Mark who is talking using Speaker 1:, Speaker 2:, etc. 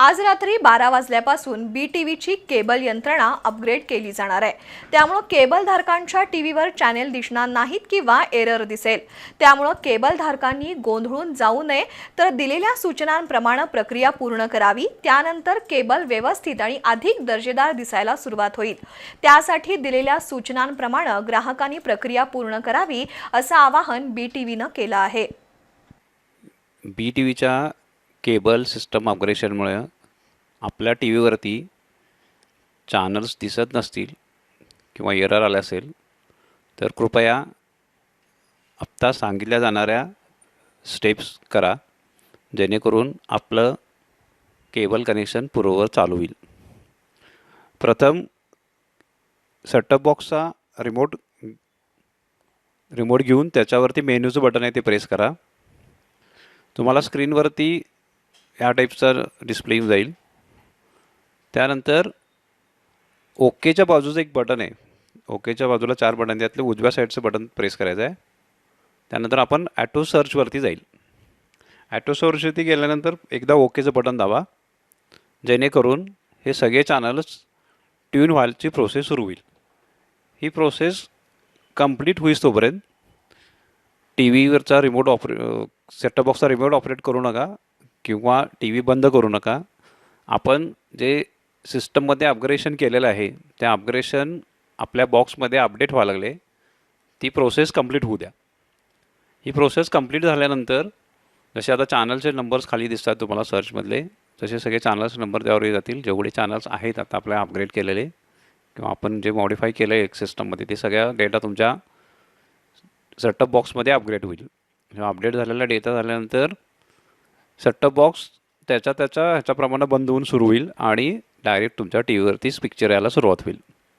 Speaker 1: आज रात्री बारा वाजल्यापासून बी टी व्हीची केबल यंत्रणा अपग्रेड केली जाणार आहे. त्यामुळं केबलधारकांच्या टी व्हीवर चॅनेल दिसणार नाहीत किंवा एरर दिसेल. त्यामुळं केबलधारकांनी गोंधळून जाऊ नये. तर दिलेल्या सूचनांप्रमाणे प्रक्रिया पूर्ण करावी. त्यानंतर केबल व्यवस्थित आणि अधिक दर्जेदार दिसायला सुरुवात होईल. त्यासाठी दिलेल्या सूचनांप्रमाणे ग्राहकांनी प्रक्रिया पूर्ण करावी असं आवाहन बी टी व्हीनं केलं आहे.
Speaker 2: बी टी व्हीच्या केबल सिस्टम अपग्रेशनमुळे आपल्या टी व्हीवरती चॅनल्स दिसत नसतील किंवा एरर आले असेल तर कृपया आत्ता सांगितल्या जाणाऱ्या स्टेप्स करा जेणेकरून आपलं केबल कनेक्शन पूर्ववर चालू होईल. प्रथम सेटअप बॉक्सचा रिमोट रिमोट घेऊन त्याच्यावरती मेन्यूचं बटन आहे ते प्रेस करा. तुम्हाला स्क्रीनवरती ह्या टाईपचा डिस्प्ले येऊन जाईल. त्यानंतर ओकेच्या बाजूचं एक बटन आहे. ओकेच्या बाजूला चार बटन त्यातलं उजव्या साईडचं बटन प्रेस करायचं आहे. त्यानंतर आपण ॲटो सर्चवरती जाईल. ॲटो सर्चवरती गेल्यानंतर एकदा ओकेचं बटन दाबा. जेणेकरून हे सगळे चॅनल्स ट्यून व्हायची प्रोसेस सुरू होईल. ही प्रोसेस कंप्लीट होईस तोपर्यंत टी व्हीवरचा रिमोट ऑपरे सेटअप बॉक्सचा रिमोट ऑपरेट करू नका. किंवा टी व्ही बंद करू नका. आपण जे सिस्टममध्ये अपग्रेशन केलेलं आहे त्या अपग्रेशन आपल्या बॉक्समध्ये अपडेट व्हायला लागले. ती प्रोसेस कंप्लीट होऊ द्या. ही प्रोसेस कंप्लीट झाल्यानंतर जसे आता चॅनलचे नंबर्स खाली दिसतात तुम्हाला सर्चमधले तसे सगळे चॅनल्स नंबर त्यावर जातील. जेवढे चॅनल्स आहेत आता आपल्या अपग्रेड केलेले किंवा आपण जे मॉडिफाय केलं आहे सिस्टममध्ये ते सगळ्या डेटा तुमच्या सेटअप बॉक्समध्ये अपग्रेड होईल. अपडेट झालेला डेटा झाल्यानंतर सेटअप बॉक्स त्याच्या त्याच्या ह्याच्याप्रमाणे बंद होऊन सुरू होईल आणि डायरेक्ट तुमच्या टी व्हीवरतीच पिक्चर यायला सुरुवात होईल.